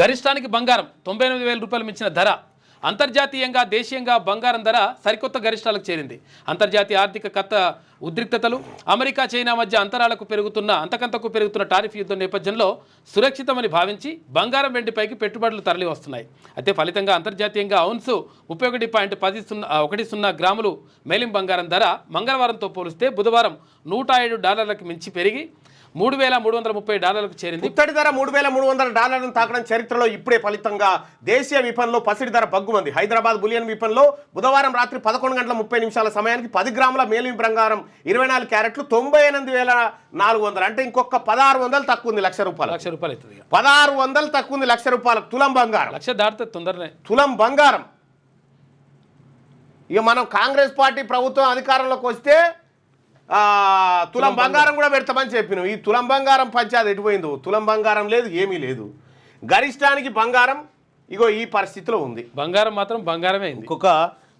గరిష్టానికి బంగారం తొంభై ఎనిమిది వేల రూపాయలు మించిన ధర అంతర్జాతీయంగా దేశీయంగా బంగారం ధర సరికొత్త గరిష్టాలకు చేరింది. అంతర్జాతీయ ఆర్థిక కత్త ఉద్రిక్తతలు అమెరికా చైనా మధ్య అంతరాలకు పెరుగుతున్న అంతకంతకు పెరుగుతున్న టారిఫ్ యుద్ధం నేపథ్యంలో సురక్షితమని భావించి బంగారం వెండిపైకి పెట్టుబడులు తరలి వస్తున్నాయి. అయితే ఫలితంగా అంతర్జాతీయంగా అవున్సు ముప్పై ఒకటి పాయింట్ పది సున్నా ఒకటి సున్నా గ్రాములు మేలిం బంగారం ధర మంగళవారంతో పోలిస్తే బుధవారం నూట ఏడు డాలర్లకు మించి పెరిగి మూడు వేల మూడు వందల ముప్పై డాలర్లకు చేరింది. ఇత్తడి ధర మూడు వేల మూడు వందల డాలర్లను తాకడం చరిత్రలో ఇప్పుడే ఫలితంగా దేశీయ విపణిలో పసిడి ధర బగ్గు బగ్గుమంది హైదరాబాద్ బులియన్ విపణిలో బుధవారం రాత్రి పదకొండు గంటల ముప్పై నిమిషాల సమయానికి పది గ్రాముల మేలిమి బంగారం ఇరవై నాలుగు క్యారెట్లు తొంభై ఎనిమిది వేల నాలుగు వందలు. అంటే ఇంకొక పదారు వందలు తక్కువ ఉంది లక్ష రూపాయలు. లక్ష రూపాయలు అవుతుంది. పదహారు వందలు తక్కువ ఉంది లక్ష రూపాయలకు తులం బంగారం. లక్ష దాటితే తొందరనే. తులం బంగారం. ఇక మనం కాంగ్రెస్ పార్టీ ప్రభుత్వం అధికారంలోకి వస్తే తులం బంగారం కూడా పెడతామని చెప్పినాం. ఈ తులం బంగారం పంచాయతీ ఎటుపోయిందో? తులం బంగారం లేదు ఏమీ లేదు. గరిష్టానికి బంగారం ఇగో ఈ పరిస్థితిలో ఉంది. బంగారం మాత్రం బంగారమే ఇంకొక